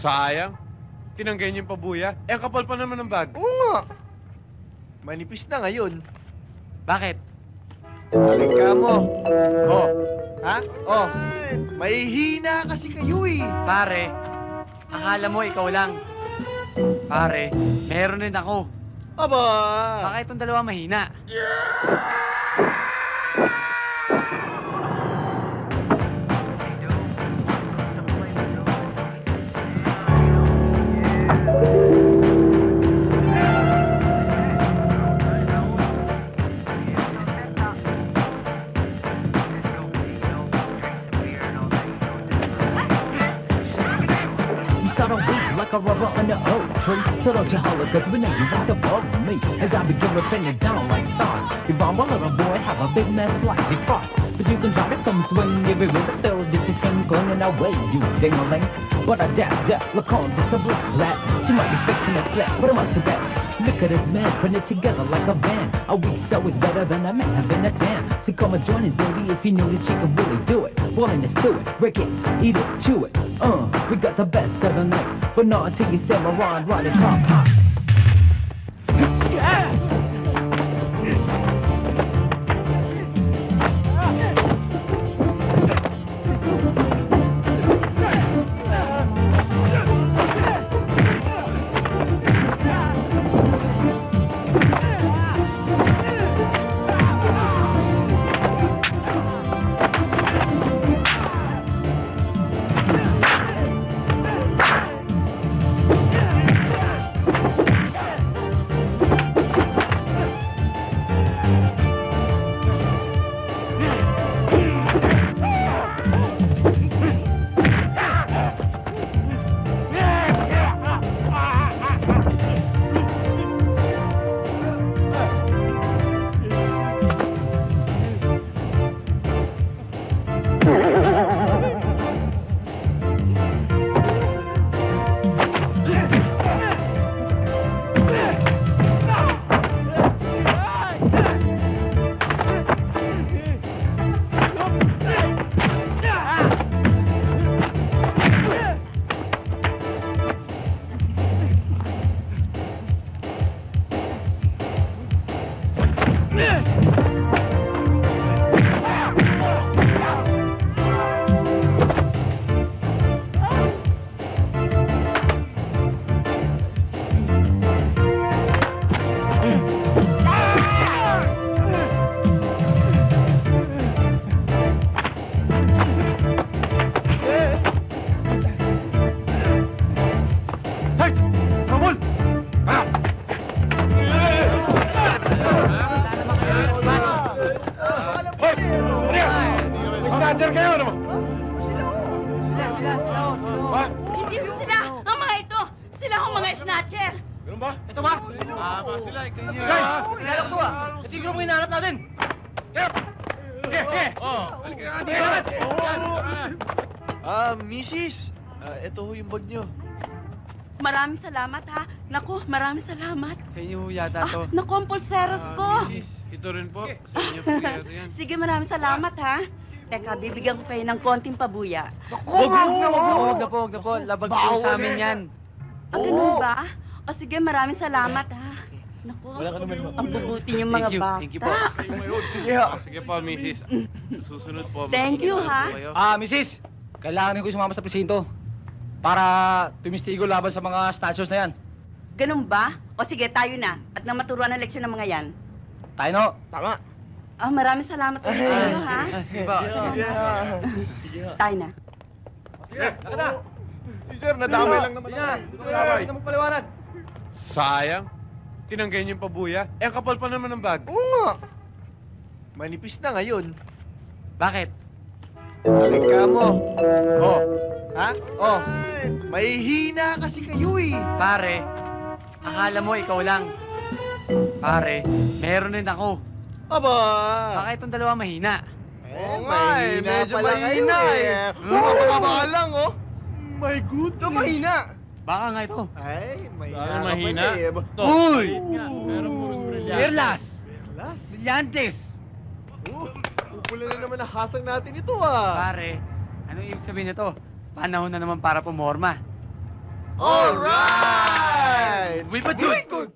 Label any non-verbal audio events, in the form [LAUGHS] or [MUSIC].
Sayang. Tinanggay niyo yung pabuya. Eh, ang kapal pa naman ng bag. Oo nga. Manipis na ngayon. Bakit? Aling ka mo. Oh. Ha? Oh. May hina kasi kayo eh. Pare, akala mo ikaw lang. Pare, meron din ako. Aba. Baka itong dalawa mahina. You on weak like a rubber on the oak tree. So don't you holler, cause we know you want to with me. As I begin ripping it down like sauce. If I'm a little boy, have a big mess like the frost. But you can try to come swing every river through that you can clinging away, you ding-a-ling. But I doubt that, look on just a black black. She might be fixing a flat, but I'm up to that. Look at this man, it together like a band. A week so is better than a man having a tan. So come and join us, baby, if you knew that she could really do it. Willing to stew it, break it, eat it, chew it. Uh, we got the best of the night, but not until you Moran, right and top hot. Sarge! Yan? Snatcher kayo, ano? Ba? Hindi mo sila! Ang mga ito! Sila ang mga snatcher! Ganun ba? Ito ba? Tama sila, ikaw nyo. Guys! Kilala ko to ah. Ito yung grupo hinahanap natin. Sige, sige! Ah, misis. Ah, ito ho yung bag nyo. Maraming salamat ha. Naku, maraming salamat. Sa inyo ho yata to. Ah, naku, ang pulseros ko. Ah, misis, ito rin po. Sa inyo po yata yan. [LAUGHS] Sige, maraming salamat ha. Teka, bibigyan ko kayo ng konting pabuya. Huwag na, huwag na, huwag na po, huwag na po. Labag po sa amin yan. Ah, ganun ba? O sige, maraming salamat ha. Naku, Wala ka naman. ang bubuti niyong mga Thank you, bata. thank you po. Sige ho. Sige po, misis. Susunod po. Thank you, ha. kayo. Ah, misis, kailangan ko sumama sa presinto para tumistigo laban sa mga statues na yan. Ganun ba? O sige, tayo na. At nang maturuan ng leksyon ng mga yan. Tayo no. Tama. Ah, maraming salamat ulit sa inyo ha. Ah, Sige po. Sige ho. Sige. Tayo na. Taka na. Sir, nadamay lang naman Yan. ako. Hindi na magpaliwanag. Sayang. Tinanggay niyo yung pabuya. Eh, ang kapal pa naman ng bag. Oo nga. Manipis na ngayon. Bakit? Aling ka mo. Oh. Ha? Oh. May hina kasi kayo eh. Pare, akala mo ikaw lang. Pare, meron din ako. Aba. Baka itong dalawa mahina. Eh, Oo nga eh, mahina medyo pala mahina kayo eh. Oh, mababa lang oh. My goodness. mahina. Baka nga ito. Ay, mahina Dahil ka mahina. pala eh. Ito. Uy! Pero puro brilyante. Perlas! Las. Brillantes! Oh, upula na naman ang hasang natin ito ah. Pare, ano ibig sabihin nito? Panahon na naman para pumorma. Alright! Ba't Very yun? good!